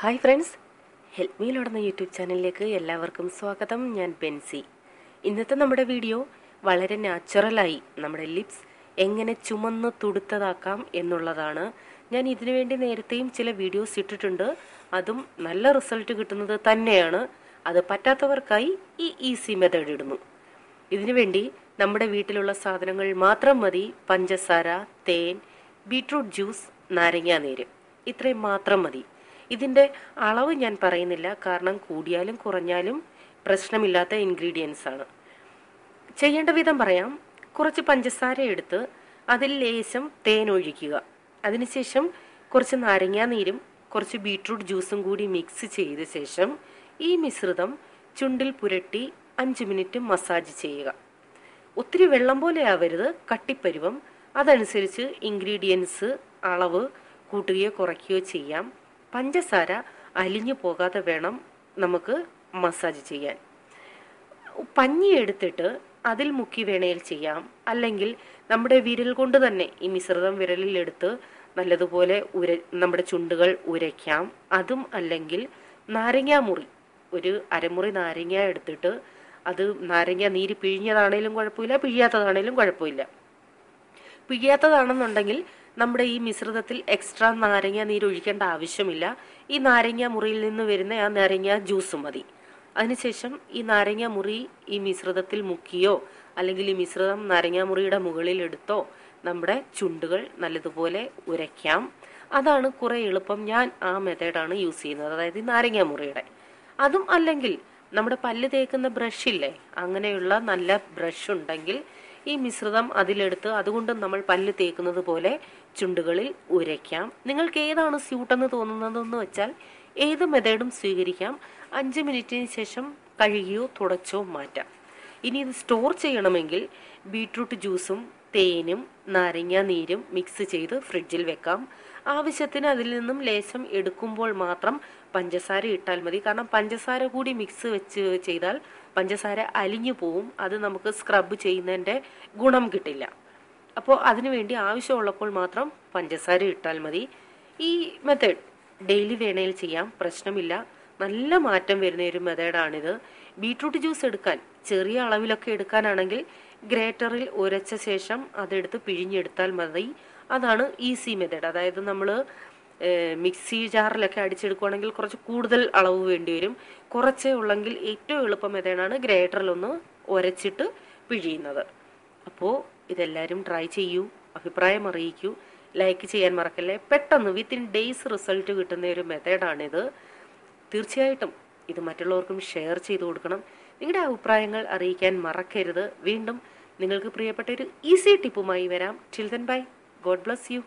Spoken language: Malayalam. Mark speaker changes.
Speaker 1: Hi friends. ഹെൽപ്പ് മീ ലോടുന്ന യൂട്യൂബ് ചാനലിലേക്ക് എല്ലാവർക്കും സ്വാഗതം. ഞാൻ ബെൻസി. ഇന്നത്തെ നമ്മുടെ വീഡിയോ വളരെ നാച്ചുറലായി നമ്മുടെ ലിപ്സ് എങ്ങനെ ചുമന്ന് തുടുത്തതാക്കാം എന്നുള്ളതാണ്. ഞാൻ ഇതിനു വേണ്ടി നേരത്തെയും ചില വീഡിയോസ് ഇട്ടിട്ടുണ്ട്. അതും നല്ല റിസൾട്ട് കിട്ടുന്നത് തന്നെയാണ്. അത് പറ്റാത്തവർക്കായി ഈ ഈസി മെത്തേഡ് ഇടുന്നു. ഇതിനു വേണ്ടി നമ്മുടെ വീട്ടിലുള്ള സാധനങ്ങൾ മാത്രം മതി. പഞ്ചസാര തേൻ ബീട്രൂട്ട് ജ്യൂസ് നാരങ്ങാനീര് ഇത്രയും മാത്രം മതി. ഇതിന്റെ അളവ് ഞാൻ പറയുന്നില്ല. കാരണം കൂടിയാലും കുറഞ്ഞാലും പ്രശ്നമില്ലാത്ത ഇൻഗ്രീഡിയൻസ് ആണ്. ചെയ്യേണ്ട വിധം പറയാം. കുറച്ച് പഞ്ചസാര എടുത്ത് അതിൽ ലേശം തേൻ ഒഴിക്കുക. അതിനുശേഷം കുറച്ച് നാരങ്ങാനീരും കുറച്ച് ബീട്രൂട്ട് ജ്യൂസും കൂടി മിക്സ് ചെയ്ത ശേഷം ഈ മിശ്രിതം ചുണ്ടിൽ പുരട്ടി അഞ്ച് മിനിറ്റ് മസാജ് ചെയ്യുക. ഒത്തിരി വെള്ളം പോലെ ആവരുത്. കട്ടിപ്പരുവം. അതനുസരിച്ച് ഇൻഗ്രീഡിയൻസ് അളവ് കൂട്ടുകയോ കുറയ്ക്കുകയോ ചെയ്യാം. പഞ്ചസാര അലിഞ്ഞു പോകാതെ വേണം നമുക്ക് മസാജ് ചെയ്യാൻ. പഞ്ഞി എടുത്തിട്ട് അതിൽ മുക്കി വേണേൽ ചെയ്യാം. അല്ലെങ്കിൽ നമ്മുടെ വിരൽ കൊണ്ട് തന്നെ ഈ മിശ്രിതം വിരലിലെടുത്ത് നല്ലതുപോലെ ഉര നമ്മുടെ ചുണ്ടുകൾ ഉരയ്ക്കാം. അതും അല്ലെങ്കിൽ നാരങ്ങാമുറി ഒരു അരമുറി നാരങ്ങ എടുത്തിട്ട് അത് നാരങ്ങ നീര് പിഴിഞ്ഞതാണേലും കുഴപ്പമില്ല പിഴിയാത്തതാണേലും കുഴപ്പമില്ല. പിഴിയാത്തതാണെന്നുണ്ടെങ്കിൽ നമ്മുടെ ഈ മിശ്രിതത്തിൽ എക്സ്ട്രാ നാരങ്ങ നീര് ഒഴിക്കേണ്ട ആവശ്യമില്ല. ഈ നാരങ്ങ മുറിയിൽ നിന്ന് വരുന്ന ആ നാരങ്ങ ജ്യൂസ് മതി. അതിനുശേഷം ഈ നാരങ്ങ മുറി ഈ മിശ്രിതത്തിൽ മുക്കിയോ അല്ലെങ്കിൽ ഈ മിശ്രിതം നാരങ്ങ മുറിയുടെ മുകളിൽ എടുത്തോ നമ്മുടെ ചുണ്ടുകൾ നല്ലതുപോലെ ഉരയ്ക്കാം. അതാണ് കുറെ എളുപ്പം ഞാൻ ആ മെത്തേഡാണ് യൂസ് ചെയ്യുന്നത്. അതായത് നാരങ്ങ മുറിയുടെ. അതും അല്ലെങ്കിൽ നമ്മുടെ പല്ല് തേക്കുന്ന ബ്രഷ് ഇല്ലേ അങ്ങനെയുള്ള നല്ല ബ്രഷ് ഉണ്ടെങ്കിൽ ഈ മിശ്രിതം അതിലെടുത്ത് അതുകൊണ്ട് നമ്മൾ പല്ല് തേക്കുന്നത് പോലെ ചുണ്ടുകളിൽ ഉരയ്ക്കാം. നിങ്ങൾക്ക് ഏതാണ് സ്യൂട്ടെന്ന് തോന്നുന്നതെന്ന് വെച്ചാൽ ഏത് മെത്തേഡും സ്വീകരിക്കാം. അഞ്ച് മിനിറ്റിന് ശേഷം കഴുകിയോ തുടച്ചോ മാറ്റാം. ഇനി ഇത് സ്റ്റോർ ചെയ്യണമെങ്കിൽ ബീട്രൂട്ട് ജ്യൂസും തേനും നാരങ്ങ നീരും മിക്സ് ചെയ്ത് ഫ്രിഡ്ജിൽ വെക്കാം. ആവശ്യത്തിന് അതിൽ നിന്നും ലേശം എടുക്കുമ്പോൾ മാത്രം പഞ്ചസാര ഇട്ടാൽ മതി. കാരണം പഞ്ചസാര കൂടി മിക്സ് വെച്ച് ചെയ്താൽ പഞ്ചസാര അലിഞ്ഞു പോവും. അത് നമുക്ക് സ്ക്രബ് ചെയ്യുന്നതിന്റെ ഗുണം കിട്ടില്ല. അപ്പോൾ അതിനുവേണ്ടി ആവശ്യമുള്ളപ്പോൾ മാത്രം പഞ്ചസാര ഇട്ടാൽ മതി. ഈ മെത്തേഡ് ഡെയിലി വേണേൽ ചെയ്യാം. പ്രശ്നമില്ല. നല്ല മാറ്റം വരുന്ന ഒരു മെത്തേഡാണിത് ബീട്രൂട്ട് ജ്യൂസ് എടുക്കാൻ ചെറിയ അളവിലൊക്കെ എടുക്കാനാണെങ്കിൽ ഗ്രേറ്ററിൽ ഉരച്ച ശേഷം അതെടുത്ത് പിഴിഞ്ഞെടുത്താൽ മതി. അതാണ് ഈസി മെത്തേഡ് അതായത് നമ്മൾ മിക്സി ജാറിലൊക്കെ അടിച്ചെടുക്കുകയാണെങ്കിൽ കുറച്ച് കൂടുതൽ അളവ് വേണ്ടി വരും. കുറച്ചേ ഉള്ളെങ്കിൽ ഏറ്റവും എളുപ്പം മെത്തേഡാണ് ഗ്രേറ്ററിലൊന്ന് ഉരച്ചിട്ട് പിഴിയുന്നത്. അപ്പോൾ ഇതെല്ലാവരും ട്രൈ ചെയ്യൂ അഭിപ്രായം അറിയിക്കൂ ലൈക്ക് ചെയ്യാൻ മറക്കല്ലേ. പെട്ടെന്ന് വിത്തിൻ ഡേയ്സ് റിസൾട്ട് കിട്ടുന്ന ഒരു മെത്തേഡാണിത്. തീർച്ചയായിട്ടും ഇത് മറ്റുള്ളവർക്കും ഷെയർ ചെയ്തു കൊടുക്കണം. നിങ്ങളുടെ അഭിപ്രായങ്ങൾ അറിയിക്കാൻ മറക്കരുത്. വീണ്ടും നിങ്ങൾക്ക് പ്രിയപ്പെട്ട ഒരു ഈസി ടിപ്പുമായി വരാം. Children bye God bless you